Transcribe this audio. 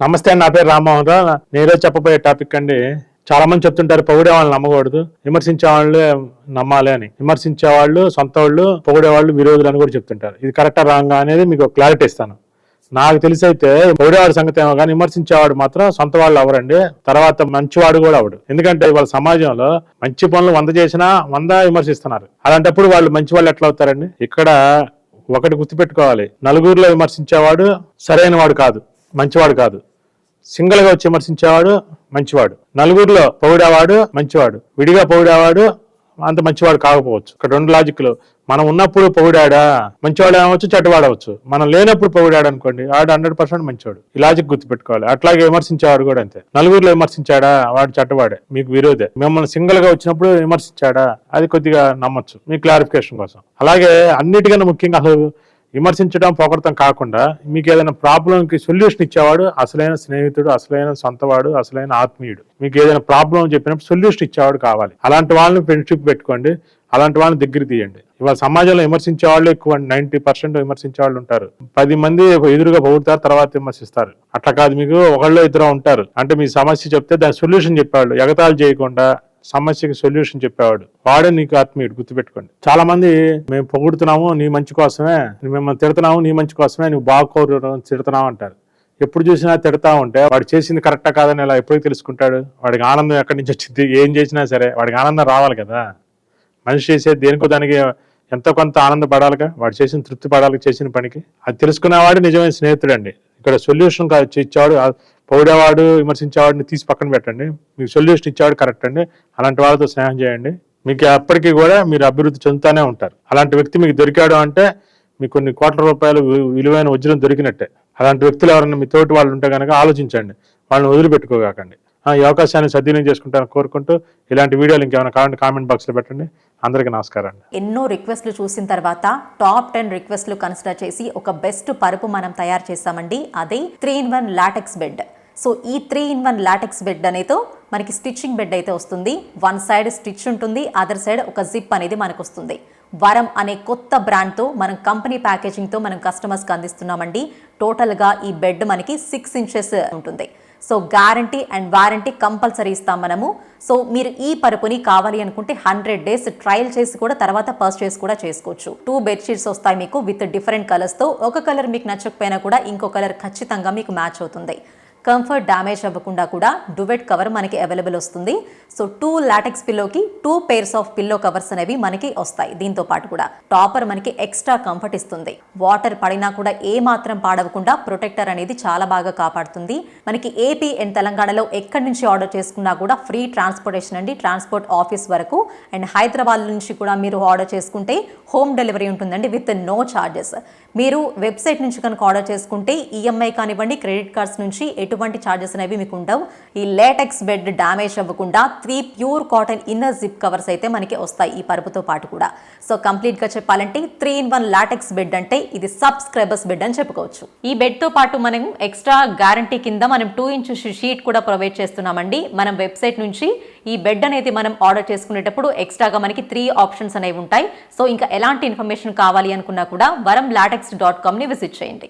నమస్తే నా పేరు రామ్మోహన్ రావు. నేను చెప్పబోయే టాపిక్ అండి. చాలా మంది చెప్తుంటారు పొగిడే వాళ్ళని నమ్మకూడదు. విమర్శించే వాళ్ళు నమ్మాలి అని. విమర్శించే వాళ్ళు సొంత వాళ్ళు పొగిడే వాళ్ళు విరోధులు అని కూడా చెప్తుంటారు. ఇది కరెక్టా రాంగా అనేది మీకు క్లారిటీ ఇస్తాను. నాకు తెలిసి అయితే పొగిడేవాడి సంగతి ఏమో కానీ విమర్శించేవాడు మాత్రం సొంత వాళ్ళు అవరండి తర్వాత మంచివాడు కూడా అవడు ఎందుకంటే వాళ్ళ సమాజంలో మంచి పనులు వంద చేసినా వంద విమర్శిస్తున్నారు. అలాంటప్పుడు వాళ్ళు మంచి వాళ్ళు ఎట్లా అవుతారండి? ఇక్కడ ఒకటి గుర్తుపెట్టుకోవాలి. నలుగురిలో విమర్శించేవాడు సరైన వాడు కాదు మంచివాడు కాదు. సింగిల్గా వచ్చి విమర్శించేవాడు మంచివాడు. నలుగురిలో పొగిడేవాడు మంచివాడు. విడిగా పొగిడేవాడు అంత మంచివాడు కాకపోవచ్చు. ఇక్కడ రెండు లాజిక్లు. మనం ఉన్నప్పుడు పొగిడాడా మంచివాడు అవ్వచ్చు. చెడ్డవాడవచ్చు మనం లేనప్పుడు పొగిడాడు అనుకోండి. ఆడు హండ్రెడ్ పర్సెంట్ మంచివాడు ఈ లాజిక్ గుర్తుపెట్టుకోవాలి. అట్లాగే విమర్శించేవాడు కూడా అంతే. నలుగురిలో విమర్శించాడా? వాడు చెడ్డవాడే. మీకు విరోధే. మిమ్మల్ని సింగిల్గా వచ్చినప్పుడు విమర్శించాడా? అది కొద్దిగా నమ్మచ్చు. మీ క్లారిఫికేషన్ కోసం. అలాగే అన్నిటికన్నా ముఖ్యంగా అసలు విమర్శించడం పొగడతం కాకుండా మీకు ఏదైనా ప్రాబ్లంకి సొల్యూషన్ ఇచ్చేవాడు అసలైన స్నేహితుడు అసలైన సొంతవాడు అసలైన ఆత్మీయుడు. మీకు ఏదైనా ప్రాబ్లం చెప్పినప్పుడు సొల్యూషన్ ఇచ్చేవాడు కావాలి. అలాంటి వాళ్ళని ఫ్రెండ్షిప్ పెట్టుకోండి. అలాంటి వాళ్ళని దగ్గర తీయండి. ఇవాళ సమాజంలో విమర్శించే వాళ్ళు ఎక్కువ నైన్టీ పర్సెంట్ విమర్శించే వాళ్ళు ఉంటారు. పది మంది ఎదురుగా పొగుడుతారు తర్వాత విమర్శిస్తారు. అట్లా కాదు మీకు ఒకళ్ళు ఇద్దరు ఉంటారు. అంటే మీ సమస్య చెప్తే దాని సొల్యూషన్ చెప్పేవాళ్ళు. ఎగతాళి చేయకుండా సమస్యకి సొల్యూషన్ చెప్పేవాడు. వాడే నీకు ఆత్మీయుడు గుర్తుపెట్టుకోండి. చాలా మంది మేము పొగుడుతున్నాము నీ మంచి కోసమే మిమ్మల్ని తిడుతున్నాము నీ మంచి కోసమే నువ్వు బాగోరు తిడుతున్నావు అంటారు. ఎప్పుడు చూసినా తిడతా ఉంటే వాడు చేసింది కరెక్టా కాదని ఇలా ఎప్పుడు తెలుసుకుంటాడు? వాడికి ఆనందం ఎక్కడి నుంచి వచ్చింది? ఏం చేసినా సరే వాడికి ఆనందం రావాలి కదా. మనిషి చేసేది దేనికో దానికి ఎంతో కొంత ఆనందపడాలిగా వాడు చేసిన తృప్తి పడాలి చేసిన పనికి. అది తెలుసుకునేవాడు నిజమైన స్నేహితుడు అండి ఇక్కడ సొల్యూషన్ ఇచ్చేవాడు పొగిడేవాడు విమర్శించేవాడిని తీసి పక్కన పెట్టండి. మీకు సొల్యూషన్ ఇచ్చేవాడు కరెక్ట్ అండి. అలాంటి వాళ్ళతో స్నేహం చేయండి. మీకు ఎప్పటికీ కూడా మీరు అభివృద్ధి చెందుతూనే ఉంటారు. అలాంటి వ్యక్తి మీకు దొరికాడు అంటే మీకు కొన్ని కోట్ల రూపాయలు వి- విలువైన వజ్రం దొరికినట్టే. అలాంటి వ్యక్తులు ఎవరైనా మీ తోటి వాళ్ళు ఉంటే కనుక ఆలోచించండి. వాళ్ళని వదిలిపెట్టుకోగాకండి. ఆ, ఈ అవకాశాన్ని సద్వినియోగం చేసుకుంటారని కోరుకుంటూ ఇలాంటి వీడియోలు ఇంకేమైనా కావాలంటే కామెంట్ బాక్స్లో పెట్టండి. అందరికీ నమస్కారం అండి. ఎన్నో రిక్వెస్ట్లు చూసిన తర్వాత టాప్ టెన్ రిక్వెస్ట్లు కన్సిడర్ చేసి ఒక బెస్ట్ పరుపు మనం తయారు చేస్తామండి. అదే three in one latex bed so ఈ three in one latex bed అనేది మనకి స్టిచ్చింగ్ బెడ్ అయితే వస్తుంది. వన్ సైడ్ స్టిచ్ ఉంటుంది అదర్ సైడ్ ఒక జిప్ అనేది మనకు వస్తుంది వరం అనే కొత్త బ్రాండ్తో మనం కంపెనీ ప్యాకేజింగ్తో మనం కస్టమర్స్కి అందిస్తున్నామండి. టోటల్గా ఈ బెడ్ మనకి సిక్స్ ఇంచెస్ ఉంటుంది. So guarantee and warranty compulsory ఇస్తాం మనము. సో మీరు ఈ పరుపుని కావాలి అనుకుంటే హండ్రెడ్ డేస్ ట్రయల్ చేసి కూడా తర్వాత పర్చేస్ కూడా చేసుకోవచ్చు. టూ బెడ్షీట్స్ వస్తాయి మీకు విత్ డిఫరెంట్ కలర్స్తో ఒక కలర్ మీకు నచ్చకపోయినా కూడా ఇంకో కలర్ ఖచ్చితంగా మీకు మ్యాచ్ అవుతుంది. కంఫర్ట్ డ్యామేజ్ అవ్వకుండా కూడా డువెట్ కవర్ మనకి అవైలబుల్ వస్తుంది. So two latex పిల్లోకి two pairs of pillow covers అనేవి మనకి వస్తాయి. దీంతో పాటు కూడా టాపర్ మనకి ఎక్స్ట్రా కంఫర్ట్ ఇస్తుంది. వాటర్ పడినా కూడా ఏ మాత్రం పాడవకుండా ప్రొటెక్టర్ అనేది చాలా బాగా కాపాడుతుంది. మనకి ఏపీ అండ్ తెలంగాణలో ఎక్కడి నుంచి ఆర్డర్ చేసుకున్నా కూడా ఫ్రీ ట్రాన్స్పోర్టేషన్ అండి. ట్రాన్స్పోర్ట్ ఆఫీస్ వరకు. అండ్ హైదరాబాద్ నుంచి కూడా మీరు ఆర్డర్ చేసుకుంటే హోమ్ డెలివరీ ఉంటుందండి విత్ నో ఛార్జెస్ మీరు వెబ్సైట్ నుంచి కనుక ఆర్డర్ చేసుకుంటే ఈఎంఐ కానివ్వండి క్రెడిట్ కార్డ్స్ నుంచి ఎటు ఎటువంటి ఛార్జెస్ అనేవి మీకు ఉండవు. ఈ లేటెక్స్ బెడ్ డ్యామేజ్ అవ్వకుండా three pure cotton inner zip covers అయితే మనకి వస్తాయి ఈ పరుపుతో పాటు కూడా. సో కంప్లీట్గా చెప్పాలంటే three in one latex bed అంటే ఇది సబ్స్క్రైబర్స్ బెడ్ అని చెప్పుకోవచ్చు. ఈ బెడ్తో పాటు మనం ఎక్స్ట్రా గ్యారంటీ కింద మనం టూ ఇంచ్ షీట్ కూడా ప్రొవైడ్ చేస్తున్నామండి. మనం వెబ్సైట్ నుంచి ఈ బెడ్ అనేది మనం ఆర్డర్ చేసుకునేటప్పుడు ఎక్స్ట్రాగా మనకి త్రీ ఆప్షన్స్ అనేవి ఉంటాయి. సో ఇంకా ఎలాంటి ఇన్ఫర్మేషన్ కావాలి అనుకున్నా కూడా వరం లాటెక్స్ డాట్ కామ్ని విజిట్ చేయండి.